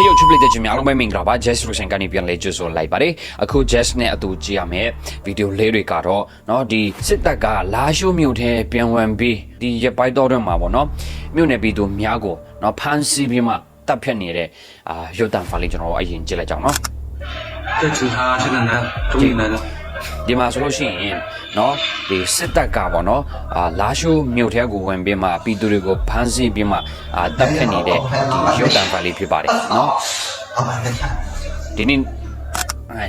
Hey yo ချစ်ပလေးတဲ့ကြများအားလုံးပဲမင်္ဂလာပါ Jazz Solution ကနေပြန်လဲကြိုဆိုလိုက်ပါတယ်အခု Jazz နဲ့အတူကြည့်ရမယ်ဗီဒီယိုလေးတွေကတော့เนาะဒီစစ်တပ်ကလာရှိုးမြို့ထဲပြန်ဝင်ပြီးဒီရပိုက်တော်တွေမှာပေါ့เนาะမြို့နယ်ပြည်သူများကိုเนาะဖမ်းဆီးပြီးမှတပ်ဖြတ်နေတဲ့အာရုပ်တံဖာလေးကျွန်တော်တို့အရင်ကြည့်လိုက်ကြအောင်เนาะ 这警察现在来，终于来了。 ဒီမှာဆိုလို့ရှိရင်เนาะဒီစစ်တပ်ကပေါ့เนาะအာလာရှိုးမြို့ထဲကိုဝင်ပြီးမှပြည်သူတွေကိုဖမ်းဆီးပြီးမှအာတပ်ခတ်နေတဲ့ဒီရုပ်တံဖာလေးဖြစ်ပါတယ်เนาะဒီနေ့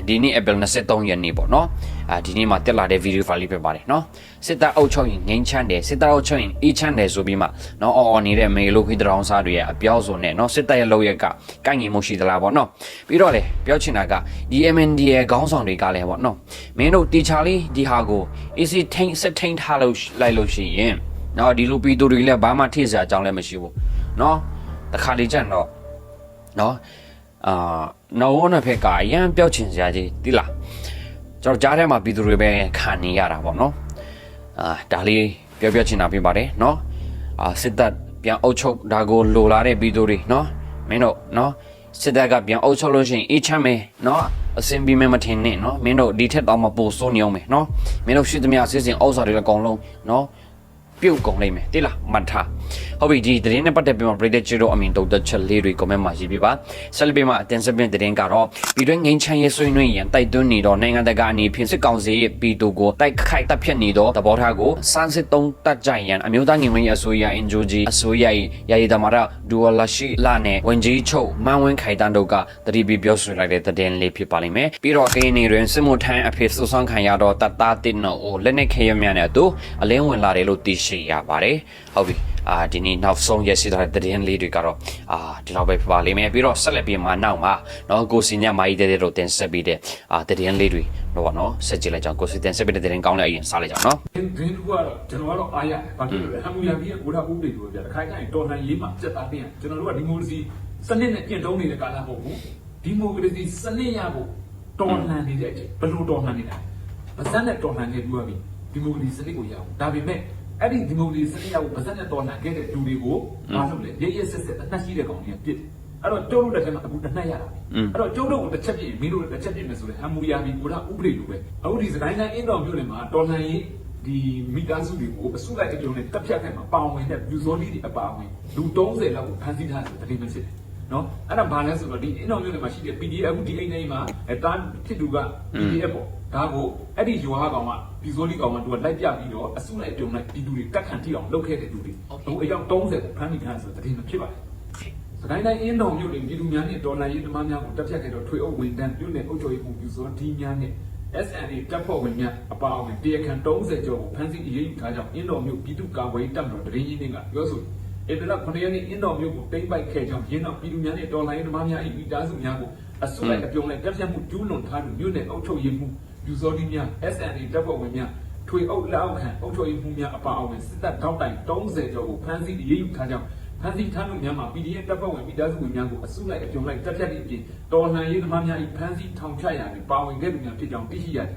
ဒီနေ့ April 23ရက်နေ့ပေါ့เนาะ အာဒီနေ့မှာတက်လာတဲ့ video file လေးဖြစ်ပါတယ်နော်စစ်တပ်အုပ်ချုပ်ရင်ငိမ့်ချမ်းတယ်စစ်တပ်အုပ်ချုပ်ရင်အေးချမ်းတယ်ဆိုပြီးမှနော်အော်အော်နေတဲ့မေလိုခိတရောင်းစားတွေရဲ့အပြောစုံနဲ့နော်စစ်တပ်ရဲ့လောက်ရက်ကကိုင်ငင်မှုရှိသလားပေါ့နော်ပြီးတော့လေပြောချင်တာကဒီ MND ရဲ့ခေါင်းဆောင်တွေကလည်းပေါ့နော်မင်းတို့တီချာလေးဒီဟာကို AC ထိန်စစ်ထိန်ထားလို့လိုက်လို့ရှိရင်နော်ဒီလိုပီတူတွေလည်းဘာမှထိစရာအကြောင်းလည်းမရှိဘူးနော်တခါလေကျန်တော့နော်အာနော်ဝနဖက်ကအရန်ပြောက်ချင်စရာကြီးတိလား ကျွန်တော်ကြားထဲမှာပြည်သူတွေပဲခံနေရတာပေါ့နော်အာဒါလေးပြောပြောချင်တာပြပါတယ်နော်အာစစ်တပ်ပြန်အုပ်ချုပ်ဒါကိုလိုလာတဲ့ပြည်သူတွေနော်မင်းတို့နော်စစ်တပ်ကပြန်အုပ်ချုပ်လို့ရှိရင်အေးချမ်းမယ်နော်အစင်ပြီးမမထင်နဲ့နော်မင်းတို့ဒီထက်တော့မပိုစိုးနေအောင်မယ်နော်မင်းတို့ရှိသမျှစစ်စင်ဥစ္စာတွေအကုန်လုံးနော်ပြုတ်ကုန်လိမ့်မယ်တိလားမှတ်ထားဟုတ်ပြီဒီသတင်းနဲ့ပတ်သက်ပြီးမှပရိသတ်ချီတို့အမြင်တုံသက်ချက်လေးတွေ comment မှာရေးပြပါဆက်လက်ပြီးမှအတင်ဆက်ပြသတင်းကတော့ပြည်တွင်းငင်းချမ်းရေးဆွေးနွေးရန်တိုက်တွန်းနေတော့နိုင်ငံတကာအနေဖြင့်စစ်ကောင်စီရဲ့ပြည်သူကိုတိုက်ခိုက်တပ်ဖြတ်နေတော့သဘောထားကိုစမ်းစစ်သုံးတတ်ကြရန်အမျိုးသားငင်ဝင်ရေးအစိုးရ NGO အစိုးရ၏ယာယီသမရဒူဝလာရှိလာနဲ့ဝင်ကြီးချုပ်မန်ဝင်းခိုင်တန်းတို့ကတတိပီပြောဆိုလိုက်တဲ့သတင်းလေးဖြစ်ပါလိမ့်မယ်ပြီးတော့ကင်းနေတွင်စစ်မှုထမ်းအဖြစ်စုဆောင်ခံရတော့တတ်သားတစ်နော်ကိုလက်နဲ့ခဲရမြနဲ့အတူအလင်းဝင်လာတယ်လို့သိရှိရပါတယ်ဟုတ်ပြီ အာဒီနေ့နောက်ဆုံးရရှိတဲ့သတင်းလေးတွေကတော့အာဒီလောက်ပဲဖြစ်ပါလိမ့်မယ်ပြီးတော့ဆက်လက်ပြီးမှနောက်မှာနော်ကိုစီညမာကြီးတဲ့တို့တင်ဆက်ပြီးတဲ့အာသတင်းလေးတွေတော့နော်ဆက်ကြည့်လိုက်ကြအောင်ကိုစီတင်ဆက်ပြီးတဲ့သတင်းကောင်းတဲ့အရင်စားလိုက်ကြအောင်နော်ဒင်းဒင်းတို့ကတော့ကျွန်တော်ကတော့အားရတယ်။ဘာဖြစ်လို့လဲ။ဟမ်မူယာဘီရဲ့ကိုရာဥပဒေတွေပြတခါကျရင်တော်လှန်ရေးမှာစက်သားပြင်ကျွန်တော်တို့ကဒီမိုကရေစီစနစ်နဲ့ကျင့်သုံးနေတဲ့ကာလမဟုတ်ဘူး။ဒီမိုကရေစီစနစ်ရဖို့တော်လှန်နေတဲ့အချိန်ဘယ်လိုတော်လှန်နေတာ။ဗဇက်နဲ့တော်လှန်နေပြီးပြီ။ဒီမိုကရေစီစနစ်ကိုရအောင်။ဒါပေမဲ့ အဲ့ဒီဒီမိုကရေစီစနစ်ရဖို့ဗဇက်နဲ့တော်လှန်ခဲ့တဲ့လူတွေကိုအားလုံးလေရရဆက်ဆက်အနှက်ရှိတဲ့ကောင်တွေကပြစ်တယ်။အဲ့တော့ကျုပ်တို့လက်ထက်မှာအခုတစ်နှက်ရတာပဲ။အဲ့တော့ကျုပ်တို့ကိုတစ်ချက်ပြစ်ရင်မင်းတို့တစ်ချက်ပြစ်မယ်ဆိုရင်ဟမ်မူယာဘီကိုရာဥပဒေလိုပဲ။အခုဒီစကိုင်းတိုင်းအင်းတော်မြို့နယ်မှာတော်လှန်ရေးဒီမိသားစုတွေကိုအစုလိုက်အပြုံနဲ့တက်ဖြတ်ခဲ့မှာပါဝင်တဲ့ပြူစောလီတွေအပါဝင်လူ30လောက်ကိုဖမ်းဆီးထားတယ်တတိမဖြစ်တယ် နော်အဲ့ဒါဘာလဲဆိုတော့ဒီအင်တော်မျိုးတွေမှာရှိတဲ့ PDF အခုဒီအိမ်ထဲမှာအဲတာဖြစ်သူက PDF ပေါ့ဒါကိုအဲ့ဒီရွာကောင်ကပြူစောလီကောင်ကသူကလိုက်ပြပြီးတော့အစုလိုက်အပြုံလိုက်ဒီလူတွေတက်ခံထိအောင်လုပ်ခဲ့တဲ့လူတွေဟိုအယောက်30ကိုဖမ်းမိထားတယ်ဆိုတော့တတိမဖြစ်ပါဘူးစကိုင်းတိုင်းအင်းတော်မြို့တွေပြည်သူများနဲ့ဒေါ်လာရေးသမားများကိုတက်ဖြတ်ခဲ့တော့ထွေအုပ်ဝန်တန်းမြို့နယ်အုပ်ချုပ်ရေးမှုပြူစောဒီများနဲ့ SNA တပ်ဖွဲ့ဝင်များအပါအဝင်တရားခံ30ကျော်ကိုဖမ်းဆီးအရေးယူထားကြောင်းအင်းတော်မြို့ပြည်သူ့ကာကွယ်ရေးတပ်မတော်တရင်ကြီးတွေကပြောဆို ဧပြီလ9ရက်နေ့အင်းတော်မြို့ကိုတိမ့်ပိုက်ခဲ့ကြောင်းရင်းတော်ပြည်သူများနဲ့တော်လိုင်းသမားများ၏မိသားစုများကိုအစုလိုက်အပြုံလိုက်တပ်ဖြတ်မှုကျူးလွန်ထားသူမြို့နယ်အုပ်ချုပ်ရေးမှုပြူစောတိများ SNA တပ်ဖွဲ့ဝင်များထွေအုပ်လက်အောက်ခံအုပ်ချုပ်ရေးမှုများအပါအဝင်စစ်တပ်ထောက်တိုင်30ကျော်ကိုဖမ်းဆီးအရေးယူထားကြောင်းဖမ်းဆီးထားမှုများမှာ PDF တပ်ဖွဲ့ဝင်မိသားစုဝင်များကိုအစုလိုက်အပြုံလိုက်တပ်ဖြတ်သည့်အပြင်တော်လှန်ရေးသမားများ၏ဖမ်းဆီးထောင်ချရာတွင်ပါဝင်ခဲ့သူများဖြစ်ကြောင်းသိရှိရတယ်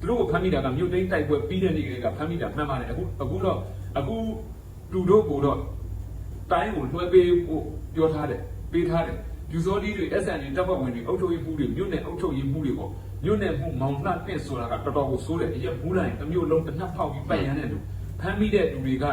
သူတို့ကိုဖမ်းမိတာကမြို့သိမ်းတိုက်ပွဲပြီးတဲ့နေ့ကလေးကဖမ်းမိတာမှန်ပါတယ်အခုအခုတော့အခုသူတို့ကိုတော့ တိုင်းကိုလွှဲပေးဖို့ပြောထားတယ်ပေးထားတယ်ယူစောဒီတွေ SN တွေတပ်ဖွဲ့ဝင်တွေအုပ်ချုပ်ရေးမှုတွေမြို့နယ်အုပ်ချုပ်ရေးမှုတွေပေါ့မြို့နယ်မှုမောင်နှံ့ပင့်ဆိုတာကတော်တော်ကိုဆိုးတယ်အရက်ဘူးတိုင်းတစ်မြို့လုံးတစ်နှက်ဖောက်ပြီးပတ်ရမ်းတဲ့လူဖမ်းမိတဲ့လူတွေက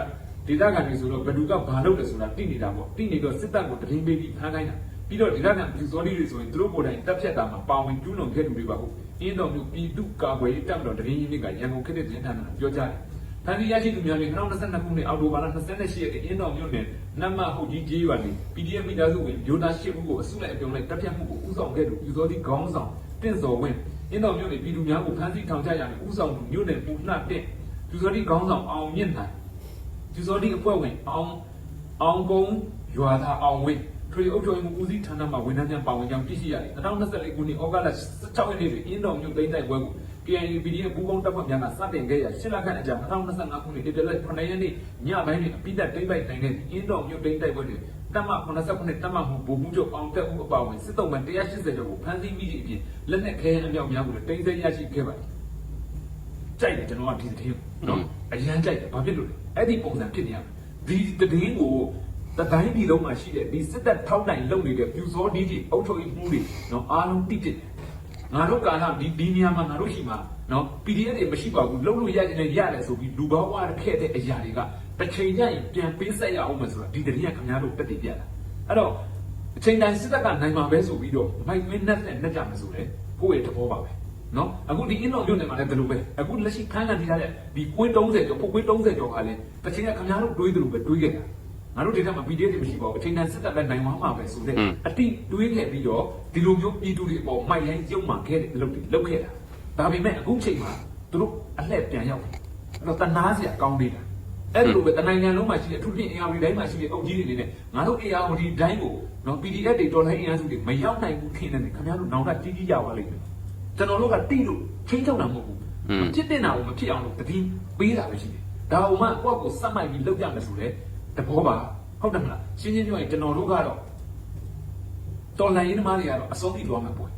ဒေသခံတွေဆိုတော့ဘယ်သူကဘာလုပ်တယ်ဆိုတာသိနေတာပေါ့သိနေတော့စစ်တပ်ကိုတရင်ပေးပြီးဖမ်းခိုင်းတာပြီးတော့ဒေသခံယူစောဒီတွေဆိုရင်သူတို့ကိုယ်တိုင်တပ်ဖြတ်တာမှာပါဝင်ကျူးလွန်ခဲ့သူတွေပါဟုတ်အင်းတော်မျိုးပြည်သူ့ကာကွယ်ရေးတပ်မတော်တရင်ကြီးကရန်ကုန်ခေတ်တဲ့သတင်းဌာနကပြောကြားတယ်။ ဖန်စီရရှိသူများတွေ2022ခုနှစ်အောက်တိုဘာလ28ရက်နေ့အင်းတော်မျိုးနယ်နတ်မဟုတ်ကြီးကျေးရွာနေ PDF မိသားစုဝင်မျိုးသား၈ခုကိုအစုလိုက်အပြုံလိုက်တပ်ဖြတ်မှုကိုဥဆောင်ခဲ့သူယူစောသည့်ခေါင်းဆောင်တင့်စော်ဝင်းအင်းတော်မျိုးနယ်ပြည်သူများကိုဖမ်းဆီးထောင်ချရာတွင်ဥဆောင်သူမျိုးနယ်ပူနှတင့်ယူစောသည့်ခေါင်းဆောင်အောင်မြင့်နိုင်ယူစောသည့်အဖွဲ့ဝင်အောင်အောင်ကုန်းရွာသားအောင်ဝင်းထွေအုပ်ချုပ်မှုဦးစီးဌာနမှဝန်ထမ်းများပါဝင်ကြောင်းသိရှိရတယ်2024ခုနှစ်ဩဂုတ်လ16ရက်နေ့တွင်အင်းတော်မြို့သိမ်းတိုက်ပွဲကို KNU PDF ပူးပေါင်းတပ်ဖွဲ့များကစတင်ခဲ့ရာရှစ်လခန့်အကြာ2025ခုနှစ်ဧပြီလ9ရက်နေ့ညပိုင်းတွင်အပိသက်တိမ့်ပိုက်နိုင်တဲ့အင်းတော်မြို့သိမ်းတိုက်ပွဲတွင်တပ်မ89တပ်မမှုဗိုလ်မှူးချုပ်အောင်တက်ဦးအပါအဝင်စစ်တုံးမှ180ကျော်ကိုဖမ်းဆီးမိသည့်အပြင်လက်နက်ခဲယမ်းအမြောက်များကိုလည်းတင်ဆက်ရရှိခဲ့ပါတယ်။ကြိုက်တယ်ကျွန်တော်ကဒီသတင်းနော်အရန်ကြိုက်တယ်ဘာဖြစ်လို့လဲအဲ့ဒီပုံစံဖြစ်နေရမယ်ဒီသတင်းကိုတတိုင်းပြည်လုံးမှာရှိတဲ့ဒီစစ်တပ်ထောက်တိုင်လုပ်နေတဲ့ပြူစောဒီကြီးအုပ်ချုပ်ရေးမှုတွေနော်အားလုံးတိတိ ငါတို့ကာလဒီဒီနေရာမှာငါတို့ရှိမှာနော် PDF တွေမရှိပါဘူးလုံးလို့ရကြတယ်ရတယ်ဆိုပြီးလူပေါင်းဝါခဲ့တဲ့အရာတွေကတစ်ချိန်ကျရင်ပြန်ပေးဆက်ရအောင်မယ်ဆိုတာဒီတည်းကခင်ဗျားတို့တက်တည်ပြတာအဲ့တော့အချိန်တိုင်းစစ်တပ်ကနိုင်မှာပဲဆိုပြီးတော့မိုက်မင်းနဲ့နဲ့နဲ့ကြမယ်ဆိုလေကိုယ့်ရဲ့သဘောပါပဲနော်အခုဒီအင်းတော်မြို့နယ်မှာလည်းဒီလိုပဲအခုလက်ရှိခန်းခံနေရတဲ့ဒီကွင်း30ကျော်ပုတ်ကွင်း30ကျော်ကလည်းတစ်ချိန်ကခင်ဗျားတို့တွေးသလိုပဲတွေးခဲ့တာ ငါတို့ဒေသမှာ PDF တွေမရှိပါဘူးအချိန်တန်စစ်တပ်ပဲနိုင်သွားမှာပဲဆိုတဲ့အတိတွေးခဲ့ပြီးတော့ဒီလိုမျိုးပြည်သူတွေအပေါ်မိုက်ရိုင်းကျုံမှခဲ့တဲ့အလုပ်တွေလုပ်ခဲ့တာဒါပေမဲ့အခုချိန်မှာသူတို့အလှည့်ပြန်ရောက်တယ်အဲ့တော့တနာစရာကောင်းသေးတာအဲ့လိုပဲတနိုင်ငံလုံးမှာရှိတဲ့အထူးဖြင့် AR တိုင်းမှာရှိတဲ့အုပ်ကြီးတွေနေနဲ့ငါတို့ AR ဒီတိုင်းကိုနော် PDF တွေတော်လိုင်းအင်အားစုတွေမရောက်နိုင်ဘူးထင်တယ်ခင်ဗျားတို့နောင်ကကြီးကြီးရပါလိမ့်မယ်ကျွန်တော်တို့ကတိလို့ချင်းချုပ်တာမဟုတ်ဘူးဖြစ်တင်တာကိုမဖြစ်အောင်လို့တတိပေးတာပဲရှိတယ်ဒါအောင်မှကိုယ့်ကိုစက်မိုက်ပြီးလုပ်ကြမယ်ဆိုလေ တဘောပါဟုတ်တယ်မလားရှင်းရှင်းပြောရင်ကျွန်တော်တို့ကတော့တော်လိုင်းရင်းသမားတွေကတော့အဆုံးထိသွားမှာပေါ့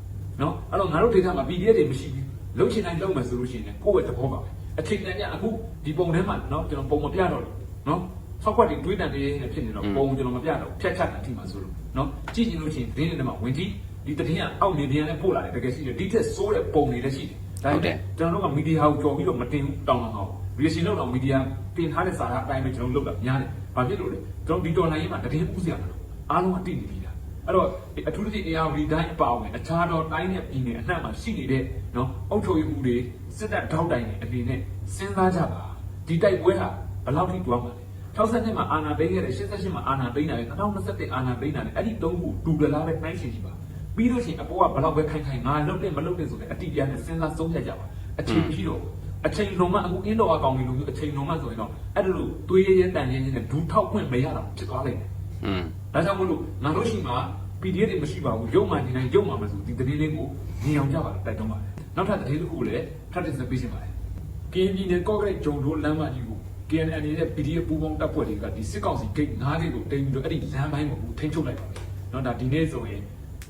နော်အဲ့တော့ငါတို့ဒေသမှာ PDF တွေမရှိဘူးလှုပ်ချင်တိုင်းလှုပ်မယ်ဆိုလို့ရှိရင်ကိုယ့်ရဲ့တဘောပါပဲအချိန်တန်ကြအခုဒီပုံထဲမှာနော်ကျွန်တော်ပုံမပြတော့ဘူးနော်ဆောက်ခွက်တွေတွေးတန်တွေနဲ့ဖြစ်နေတော့ပုံကျွန်တော်မပြတော့ဖြတ်ချက်တာထိမှာဆိုလို့နော်ကြည့်ရင်လို့ရှိရင်သတင်းတွေမှာဝင်ကြည့်ဒီသတင်းကအောက်နေပြန်နဲ့ပို့လာတယ်တကယ်ရှိတယ်ဒီထက်ဆိုးတဲ့ပုံတွေလည်းရှိတယ်ဒါပေမဲ့ကျွန်တော်တို့ကမီဒီယာကိုကြော်ပြီးတော့မတင်ဘူးတောင်းအောင်ရီရှင်လောက်တော့မီဒီယာတင်ထားတဲ့စာရအတိုင်းပဲကျွန်တော်လုပ်တာများတယ်။ ဘာဖြစ်လို့လဲ။ကျွန်တော်ဒီတော်လိုင်းရေးမှာတည်င်းဥစရာမလို။အားလုံးအတိနေပြီလား။အဲ့တော့အထူးသဖြင့် ARD တိုင်းအပါအဝင်အခြားသောတိုင်းနဲ့ပြည်နယ်အနှံ့မှာရှိနေတဲ့နော်အုပ်ချုပ်ရေးမှုတွေစစ်တပ်ထောက်တိုင်တွေအနေနဲ့စဉ်းစားကြပါ။ဒီတိုက်ပွဲဟာဘယ်လောက်ထိတွားမှာလဲ။62မှာအာဏာသိမ်းခဲ့တယ်88မှာအာဏာသိမ်းတယ်2021အာဏာသိမ်းတယ်အဲ့ဒီသုံးခုဒူဒလားပဲနှိုင်းရှင်ကြည့်ပါ။ပြီးလို့ရှိရင်အပေါ်ကဘယ်လောက်ပဲခိုင်ခိုင်ငါလုတ်တယ်မလုတ်တယ်ဆိုတဲ့အတိအကျနဲ့စဉ်းစားဆုံးဖြတ်ကြပါ။အချိန်ကြီးတော့ အချိန်လုံးမအခုအင်းတော်အကောင်ကြီးလိုမျိုးအချိန်လုံးမဆိုရင်တော့အဲ့ဒါလိုသွေးရဲရဲတန်ရဲရဲနဲ့ဒူးထောက်ခွင့်မရတော့ဖြစ်သွားလိမ့်မယ်อืม။ဒါကြောင့်မလို့ငါတို့ရှိမှာ PDF တွေမရှိပါဘူးရုံမှနေနိုင်ရုံမှမဆိုဒီတတိလေးကိုမြင်အောင်ကြပါလို့တိုက်တွန်းပါတယ်။နောက်ထပ်တတိတစ်ခုလည်းထပ်တင်ဆက်ပေးရှင်ပါတယ်။ KNB နဲ့ Concrete ဂျုံတို့လမ်းမကြီးကို KNN နဲ့ PDF ပူးပေါင်းတပ်ဖွဲ့တွေကဒီစစ်ကောင်စီဂိတ်9ဂိတ်ကိုတင်ပြီးတော့အဲ့ဒီလမ်းပိုင်းကိုထိန်းချုပ်လိုက်ပါမယ်။နော်ဒါဒီနေ့ဆိုရင်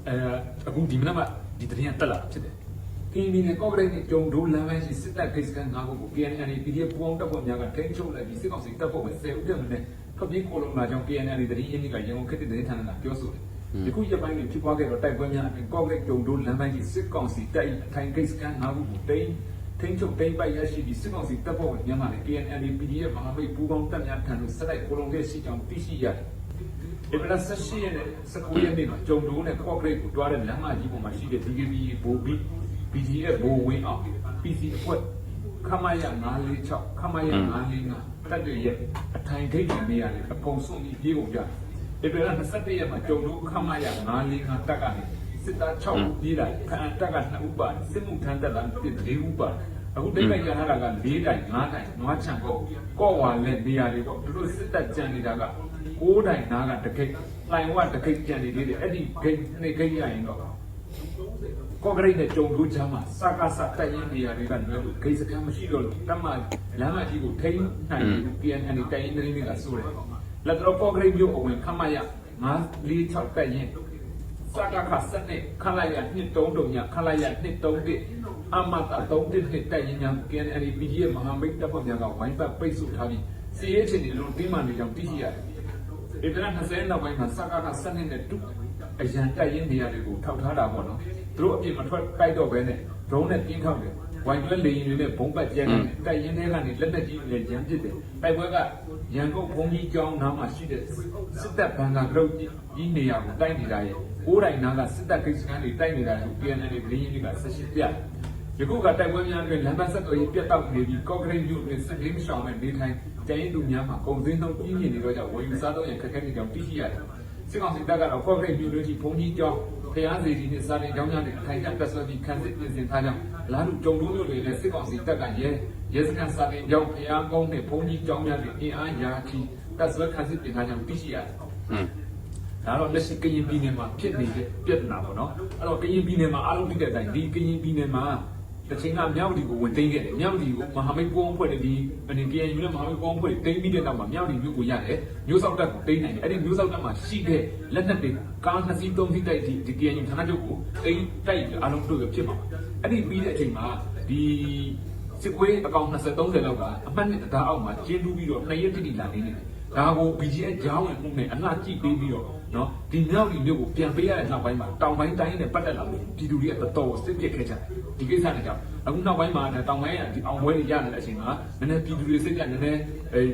အဲအခုဒီမနက်မှဒီတတိယတက်လာတာဖြစ်တယ်။ ကင်းဒီနဲ့ကော့ဂရိတ်နဲ့ကြုံဒိုးလမ်းပိုင်းရှိစစ်တပ်ဂိတ်စကန်၅ခုကို KNN PDF ပူးပေါင်းတပ်ဖွဲ့များကထိန်းချုပ်လိုက်ပြီးစစ်ကောင်စီတပ်ဖွဲ့ဝင်10ဦးတက်နဲ့ထွက်ပြေးခိုလုံလာကြောင်း KNN တတိယနေ့ကရန်ကုန်ခေတ်တဲ့ဌာနကပြောဆိုတယ်။ဒီခုရက်ပိုင်းတွေဖြစ်ပွားခဲ့တော့တိုက်ပွဲများအပြင်ကော့ဂရိတ်ကြုံဒိုးလမ်းပိုင်းရှိစစ်ကောင်စီတပ်အထိုင်ဂိတ်စကန်၅ခုကိုတိန်းထိန်းချုပ်တိန်းပိုက်ရရှိပြီးစစ်ကောင်စီတပ်ဖွဲ့ဝင်များကလည်း KNN PDF မဟာမိတ်ပူးပေါင်းတပ်များထံသို့ဆက်လိုက်ခိုလုံခဲ့ရှိကြောင်းသိရှိရတယ်။ဒီပလတ်ဆက်ရှိရတဲ့စကူရနေမှာကြုံတိုးနဲ့ကော့ဂရိတ်ကိုတွားတဲ့လမ်းမကြီးပေါ်မှာရှိတဲ့ DKB ဘိုးဘီ BGF ဘိုးဝင်းအောင် PC အဖွဲ့ခမရ946ခမရ945တက်တွေရဲ့အထိုင်ဂိတ်တွေနေရာတွေအကုန်ဆုံးပြီးပြေးကုန်ကြတယ်ဒီပလတ်21ရက်မှာကြုံတိုးခမရ945တက်ကနေစစ်သား6ဦးပြေးလာခန့်တက်က2ဦးပါစစ်မှုထမ်းတက်လာ4ဦးပါအခုတိတ်ပိုက်ရထားတာက၄တိုင်၅တိုင်နွားချံကော့ကော့ဝါလက်နေရာတွေပေါ့သူတို့စစ်တပ်ကြံနေတာက6တိုင်နားကတကိတ်လိုင်ဝတကိတ်ကြံနေသေးတယ်အဲ့ဒီဂိတ်နှစ်ဂိတ်ရရင်တော့ ကော့ဂရိတ်နဲ့ကြုံလို့ချမ်းမှာစကားစတက်ရင်နေရာတွေကလွယ်လို့ဂိတ်စခန်းမရှိတော့လို့တမလမ်းမကြီးကိုထိန်းနိုင်ပြီး PNN တိုင်ရင်တွေတွေကဆိုတယ်လက်တော့ကော့ဂရိတ်မြို့အဝင်ခမရ946တက်ရင်စကားခစနဲ့ခလိုက်ရ233ညခလိုက်ရ231အမတာ31တက်ရင်ညာ PNN PDF မဟာမိတ်တပ်ဖွဲ့များကဝိုင်းပတ်ပိတ်ဆို့ထားပြီးစီးရဲချင်တယ်လို့တင်းမှန်နေကြောင်းသိရှိရတယ်ဧပြီလ20နောက်ပိုင်းမှာစကားခစနဲ့နဲ့တူ အရန်တက်ရင်နေရာတွေကိုထောက်ထားတာပေါ့နော်သူတို့အပြင်မထွက်ကြိုက်တော့ပဲနဲ့ drone နဲ့တင်းထောက်တယ်ဝိုင်တွဲလေရင်တွေနဲ့ဘုံပတ်ကျဲတယ်တိုက်ရင်ထဲကနေလက်နက်ကြီးတွေရမ်းပစ်တယ်တိုက်ပွဲကရန်ကုန်ဘုံကြီးကျောင်းနားမှာရှိတဲ့စစ်တပ်ဘန်ကာဂရုတ်ကြီးနေရာကိုတိုက်နေတာရဲ့ကိုးတိုင်နားကစစ်တပ်ဂိတ်စခန်းတွေတိုက်နေတာကို PNL တွေပြည်ရင်တွေကဆက်ရှိပြယခုကတိုက်ပွဲများအတွင်းလမ်းမဆက်သွယ်ရေးပြတ်တောက်နေပြီးကော့ဂရိတ်မြို့တွင်စစ်ကင်းရှောင်မဲ့နေထိုင်ကျင်းသူများမှာကုန်စည်နှုန်းကြီးမြင့်နေတော့ကြောင့်ဝယ်ယူစားတော့ရင်ခက်ခဲနေကြောင်းသိရှိရတယ် စစ်ကောင်စီတပ်ကတော့ကော့ဂရိတ်မြို့တွင်ရှိဘုံကြီးကျောင်းဖျားစီကြီးနဲ့စာတင်ကျောင်းများတွေအထိုင်ကျတက်ဆွဲပြီးခန်းစစ်ပြင်ဆင်ထားကြောင်းလာလူကြုံတို့မျိုးတွေနဲ့စစ်ကောင်စီတပ်ကရဲရဲစခန်းစာတင်ကျောင်းဖျားကုန်းနဲ့ဘုံကြီးကျောင်းများတွေအင်အားရာချီတက်ဆွဲခန်းစစ်ပြင်ထားကြောင်းသိရှိရတယ်อืมဒါတော့လက်ရှိကရင်ပြည်နယ်မှာဖြစ်နေတဲ့ပြဿနာပေါ့နော်အဲ့တော့ကရင်ပြည်နယ်မှာအားလုံးသိတဲ့အတိုင်းဒီကရင်ပြည်နယ်မှာ တစ်ချိန်ကမြောက်ဒီကိုဝင်သိမ်းခဲ့တယ်မြောက်ဒီကိုမဟာမိတ်ပုံဖွဲ့တဲ့ဒီအနေကရင်ယူနဲ့မဟာမိတ်ပုံဖွဲ့တိမ်းပြီးတဲ့နောက်မှာမြောက်ဒီမြို့ကိုရတယ်မြို့ဆောက်တပ်ကိုတိမ်းနိုင်တယ်အဲ့ဒီမြို့ဆောက်တပ်မှာရှိတဲ့လက်နက်တွေကားနှစ်စီးသုံးစီးတိုက်ဒီဒီကရင်ယူဌာနချုပ်ကိုတိမ်းတိုက်အားလုံးတို့ရဖြစ်မှာအဲ့ဒီပြီးတဲ့အချိန်မှာဒီစစ်ကွေးအကောင်20 30လောက်ကအမှတ်နဲ့တရားအောက်မှာကျင်းတူးပြီးတော့နှစ်ရက်တိတိလာနေနေတယ် ဒါကို BGS ကြောင်းဝင်မှုနဲ့အလှကြည့်ပေးပြီးတော့နော်ဒီမြောက်ဒီမြို့ကိုပြန်ပေးရတဲ့နောက်ပိုင်းမှာတောင်ပိုင်းတိုင်းနဲ့ပတ်သက်လာလို့ပြည်သူတွေကတော်တော်စစ်ပစ်ခဲ့ကြတယ်ဒီကိစ္စတွေကြောင့်အခုနောက်ပိုင်းမှာတောင်ပိုင်းကဒီအောင်ပွဲတွေရနေတဲ့အချိန်မှာနည်းနည်းပြည်သူတွေစိတ်ကနည်းနည်း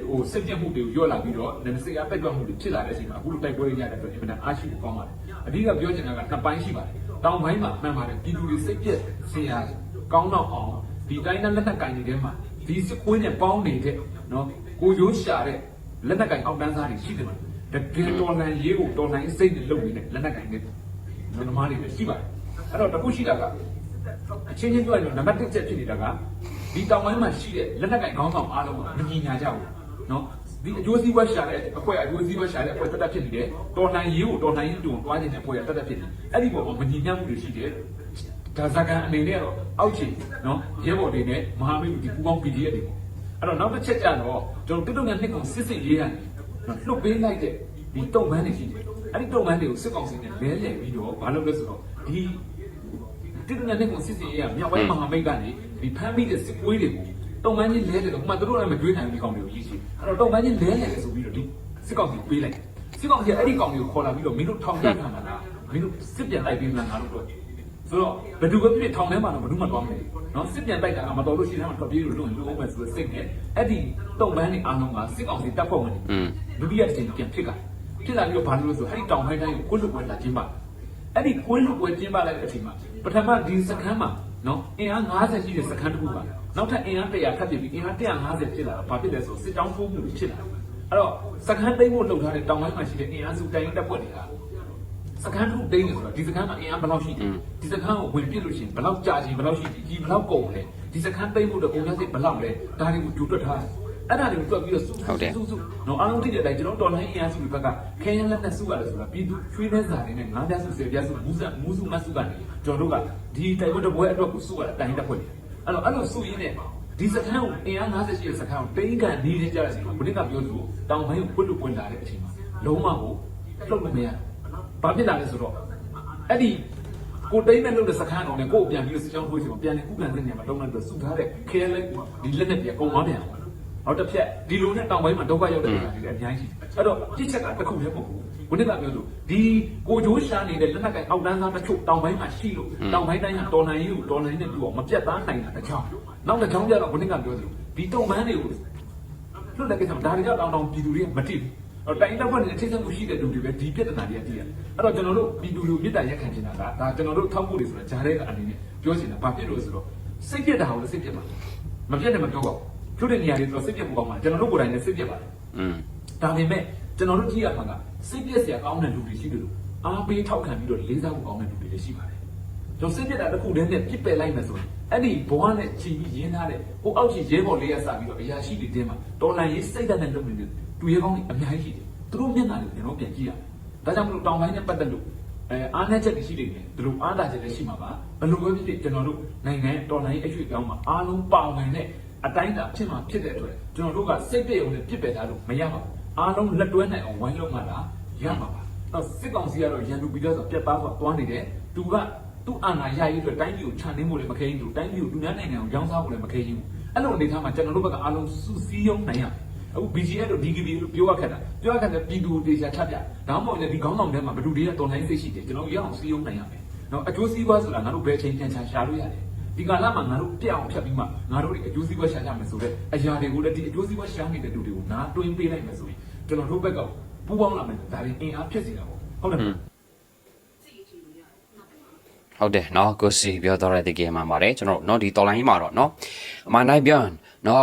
ဟိုစစ်ပြတ်မှုတွေကိုညှော့လာပြီးတော့နည်းနည်းစိတ်အားတိုက်တွန်းမှုတွေဖြစ်လာတဲ့အချိန်မှာအခုလိုတိုက်ပွဲတွေရတဲ့အတွက်အင်မတန်အားရှိဖို့ကောင်းပါတယ်အဓိကပြောချင်တာကနှစ်ပိုင်းရှိပါတယ်တောင်ပိုင်းမှာမှန်ပါတယ်ပြည်သူတွေစိတ်ပြတ်စရာကောင်းတော့အောင်ဒီတိုင်းနဲ့လက်နက်ကင်တွေထဲမှာဒီစစ်ကွင်းနဲ့ပေါင်းနေတဲ့နော်ကိုရိုးရှာတဲ့ လက်နက်ကင်အောက်တန်းစားတွေရှိတယ်မှာတကယ်တော်လန်ရေးကိုတော်လန်စိတ်နဲ့လုပ်နေတဲ့လက်နက်ကင်တွေမနမားတွေလည်းရှိပါတယ်အဲ့တော့တခုရှိတာကအချင်းချင်းပြောရင်တော့နံပါတ်1ချက်ဖြစ်နေတာကဒီတောင်ပိုင်းမှာရှိတဲ့လက်နက်ကင်ခေါင်းဆောင်အားလုံးကမညီညာကြဘူးနော်ဒီအကျိုးစီးပွားရှာတဲ့အဖွဲ့အကျိုးစီးပွားရှာတဲ့အဖွဲ့တက်တက်ဖြစ်နေတယ်တော်လန်ရေးကိုတော်လန်ရေးတုံတွားနေတဲ့အဖွဲ့ကတက်တက်ဖြစ်နေအဲ့ဒီပေါ်မှာမညီညာမှုတွေရှိတယ်ဒါဇကန်အနေနဲ့တော့အောက်ခြေနော်ရဲဘော်တွေနဲ့မဟာမိတ်ဒီပူပေါင်း PDF တွေပေါ့ အဲ့တော့နောက်တစ်ချက်ကျတော့ကျွန်တော်တုတ်တုံနဲ့နှစ်ကောင်စစ်စစ်ရေးရတယ်လွတ်ပေးလိုက်တဲ့ဒီတုံမန်းတွေရှိတယ်အဲ့ဒီတုံမန်းတွေကိုစစ်ကောင်စီနဲ့လဲလှယ်ပြီးတော့ဘာလုပ်လဲဆိုတော့ဒီတိတုံနဲ့နှစ်ကောင်စစ်စစ်ရေးရမြောက်ပိုင်းမဟာမိတ်ကနေဒီဖမ်းပြီးတဲ့စစ်ကွေးတွေကိုတုံမန်းကြီးလဲတယ်တော့ဟိုမှာတို့လည်းမတွေးနိုင်ဘူးဒီကောင်တွေကိုရေးရှိအဲ့တော့တုံမန်းကြီးလဲလှယ်တယ်ဆိုပြီးတော့ဒီစစ်ကောင်စီပေးလိုက်စစ်ကောင်စီကအဲ့ဒီကောင်တွေကိုခေါ်လာပြီးတော့မင်းတို့ထောင်ကြခံမှာလားမင်းတို့စစ်ပြန်လိုက်ပြီးမှငါတို့တော့ဆိုတော့ဘယ်သူပဲဖြစ်ဖြစ်ထောင်ထဲမှာတော့ဘယ်သူမှသွားမလဲ နော်စစ်ပြန်တိုက်တာကမတော်လို့ရှိတယ်မှာထွက်ပြေးလို့လွတ်ရင်လွတ်အောင်ပဲဆိုတဲ့စိတ်နဲ့အဲ့ဒီတုံ့ပန်းနေအားလုံးကစစ်ကောင်စီတပ်ဖွဲ့ဝင်တွေဒုတိယအကြိမ်ပြန်ဖြစ်တာဖြစ်လာပြီးတော့ဘာလို့လဲဆိုအဲ့ဒီတောင်ပိုင်းတိုင်းကိုကိုလူဝင်လာခြင်းပါအဲ့ဒီကိုလူဝင်ခြင်းပါလိုက်တဲ့အချိန်မှာပထမဒီစခန်းမှာနော်အင်အား90ရှိတဲ့စခန်းတစ်ခုပါနောက်ထပ်အင်အား100ထပ်ပြီးအင်အား150ဖြစ်လာတာဘာဖြစ်လဲဆိုစစ်တောင်းဖို့မှုဖြစ်လာအဲ့တော့စခန်းသိမ်းဖို့လုပ်ထားတဲ့တောင်ပိုင်းမှာရှိတဲ့အင်အားစုတိုင်းတပ်ဖွဲ့တွေက စကန်ထုတိန်းနေဆိုတော့ဒီစကန်ကအင်အားဘယ်လောက်ရှိတယ်ဒီစကန်ကိုဝင်ပြစ်လို့ရှိရင်ဘယ်လောက်ကြာကြီးဘယ်လောက်ရှိတယ်ဒီဘယ်လောက်ကုန်လဲဒီစကန်သိမ်းဖို့တော့ကုန်ရစိတ်ဘယ်လောက်လဲဒါတွေကိုကြိုတွက်ထားတယ်အဲ့ဒါတွေကိုတွက်ပြီးတော့စုစုစုတော့အားလုံးသိတဲ့အတိုင်းကျွန်တော်တော်လိုင်းအင်အားစုတွေဘက်ကခဲရလက်နဲ့စုရတယ်ဆိုတာပြည်သူချွေးတဲ့ဇာတွေနဲ့ငါးပြားစုဆယ်ပြားစုမူးစမူးစုမတ်စုကနေကျွန်တော်တို့ကဒီတိုက်ပွဲတစ်ပွဲအတွက်ကိုစုရတာတိုင်းတစ်ပွဲအဲ့တော့အဲ့လိုစုရင်းနဲ့ဒီစကန်ကိုအင်အား50ရှိတဲ့စကန်ကိုတိန်းကန်နေတဲ့ကြတဲ့အချိန်မှာဘုရင်ကပြောသူတောင်ပိုင်းကိုပွတ်လို့ပွင့်လာတဲ့အချိန်မှာလုံးဝကိုလှုပ်လို့မရဘူး ဘာဖြစ်လာလဲဆိုတော့အဲ့ဒီကိုတိမ့်မဲ့လို့တဲ့စခန်းကောင်နဲ့ကို့ပြန်ပြီးစစ်ကြောင်းထိုးစီမှာပြန်လေခုခံတဲ့နေရာမှာတုံးလိုက်ပြီးစုထားတဲ့ခဲလဲဒီလက်နဲ့ပြန်ကုန်သွားပြန်အောင်နောက်တစ်ဖြက်ဒီလိုနဲ့တောင်ပိုင်းမှာဒုက္ခရောက်တဲ့နေရာတွေလည်းအများကြီးရှိတယ်အဲ့တော့ပြစ်ချက်ကတစ်ခုတည်းမဟုတ်ဘူးဘုန်းကပြောလို့ဒီကိုဂျိုးရှာနေတဲ့လက်နက်ကင်အောက်တန်းသားတစ်ချို့တောင်ပိုင်းမှာရှိလို့တောင်ပိုင်းတိုင်းကတော်နိုင်ရေးကိုတော်နိုင်နဲ့ပြီးတော့မပြတ်သားနိုင်တာတစ်ချောင်းနောက်တစ်ချောင်းကျတော့ဘုန်းကပြောသလိုဒီတုံပန်းတွေကိုလွတ်တဲ့ကိစ္စမှာဒါတွေကတောင်းတောင်းပြည်သူတွေကမတိဘူး အဲ့တိုင်းတပ်ဖွဲ့နေတဲ့ထိစပ်မှုရှိတဲ့လူတွေပဲဒီပြဿနာတွေကတည်ရတယ်အဲ့တော့ကျွန်တော်တို့ပြည်သူတွေကိုမေတ္တာရက်ခံချင်တာကဒါကျွန်တော်တို့ထောက်ဖို့တွေဆိုတာဂျားတဲ့အနေနဲ့ပြောချင်တာဘာဖြစ်လို့လဲဆိုတော့စိတ်ပြက်တာကိုလည်းစိတ်ပြက်ပါမပြက်တယ်မပြောပါဘူးကျုပ်တဲ့နေရာတွေဆိုတော့စိတ်ပြက်ဖို့ကောင်းပါကျွန်တော်တို့ကိုယ်တိုင်လည်းစိတ်ပြက်ပါတယ်อืมဒါပေမဲ့ကျွန်တော်တို့ကြည့်ရမှာကစိတ်ပြက်စရာကောင်းတဲ့လူတွေရှိတယ်လို့အားပေးထောက်ခံပြီးတော့လေးစားဖို့ကောင်းတဲ့လူတွေလည်းရှိပါတယ်ကျွန်တော်စိတ်ပြက်တာတစ်ခုတည်းနဲ့ပြစ်ပယ်လိုက်မယ်ဆိုရင်အဲ့ဒီဘဝနဲ့ချီပြီးရင်းထားတဲ့ဟိုအောက်ချီရဲဘော်လေးရစပြီးတော့အရာရှိတွေတင်းမှာတော်လန်ရေးစိတ်ဓာတ်နဲ့လုပ်နေတဲ့ တူရဲကောင်းတွေအများကြီးရှိတယ်သူတို့မျက်နှာတွေကျွန်တော်ပြန်ကြည့်ရဒါကြောင့်မလို့တောင်ပိုင်းနဲ့ပတ်သက်လို့အဲအားနည်းချက်တွေရှိနေတယ်သူတို့အားသာချက်တွေရှိမှာပါဘယ်လိုပဲဖြစ်ဖြစ်ကျွန်တော်တို့နိုင်ငံတော်လှန်ရေးအရွေ့ကောင်းမှာအားလုံးပါဝင်တဲ့အတိုင်းအတာဖြစ်မှာဖြစ်တဲ့အတွက်ကျွန်တော်တို့ကစိတ်ပြေုံနဲ့ပြစ်ပယ်ထားလို့မရပါဘူးအားလုံးလက်တွဲနိုင်အောင်ဝိုင်းလုံးမှလာရမှာပါတော့စစ်ကောင်စီကတော့ရန်သူပြီးတော့ဆိုပြတ်သားသွားသွားနေတယ်သူကသူ့အာဏာရရေးအတွက်တိုင်းပြည်ကိုခြံနှင်းဖို့လည်းမခဲရင်သူတိုင်းပြည်ကိုသူများနိုင်ငံကိုရောင်းစားဖို့လည်းမခဲရင်ဘူးအဲ့လိုအနေထားမှာကျွန်တော်တို့ဘက်ကအားလုံးစုစည်းရုံးနိုင်ရမယ် အခု BGF တို့ DGB တို့ပြောရခက်တာပြောရခက်တဲ့ပြည်သူတွေရှာထပ်ပြဒါမှမဟုတ်လည်းဒီခေါင်းဆောင်ထဲမှာဘယ်သူတွေကတော်လိုင်းစိတ်ရှိတယ်ကျွန်တော်ရအောင်စည်းရုံးနိုင်ရမယ်နော်အကျိုးစီးပွားဆိုတာငါတို့ဘယ်ချိန်ပြန်ချရှာလို့ရတယ်ဒီကာလမှာငါတို့ပြအောင်ဖြတ်ပြီးမှငါတို့တွေအကျိုးစီးပွားရှာကြမယ်ဆိုတော့အရာတွေကိုလည်းဒီအကျိုးစီးပွားရှာနေတဲ့လူတွေကိုနားတွင်းပေးလိုက်မယ်ဆိုရင်ကျွန်တော်တို့ဘက်ကပူးပေါင်းလာမယ်ဒါတွေအင်အားဖြစ်စေတာပေါ့ဟုတ်တယ်မလား ဟုတ်တယ်เนาะကိုစီပြောတော့တဲ့တကယ်မှန်ပါတယ်ကျွန်တော်တို့เนาะဒီတော်လိုင်းမှာတော့เนาะအမှန်တိုင်းပြောရင်เนาะ